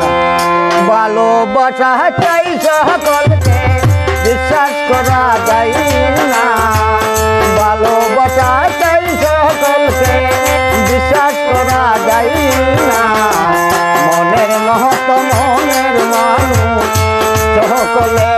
না ভালোবাসা চাই সকলকে, বিশ্বাস করা যায় না। ভালোবাসা চাই সকলকে, বিশ্বাস করা যায় না। মনের মহত মনের মানুষ, সকলে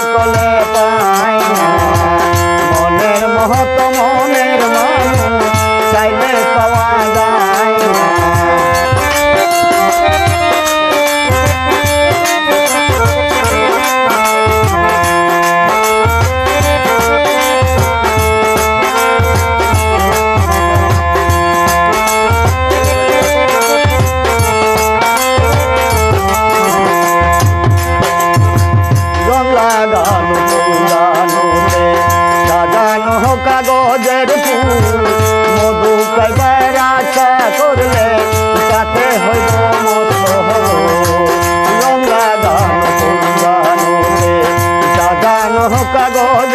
সকলে পায় মনের মহতম সাগর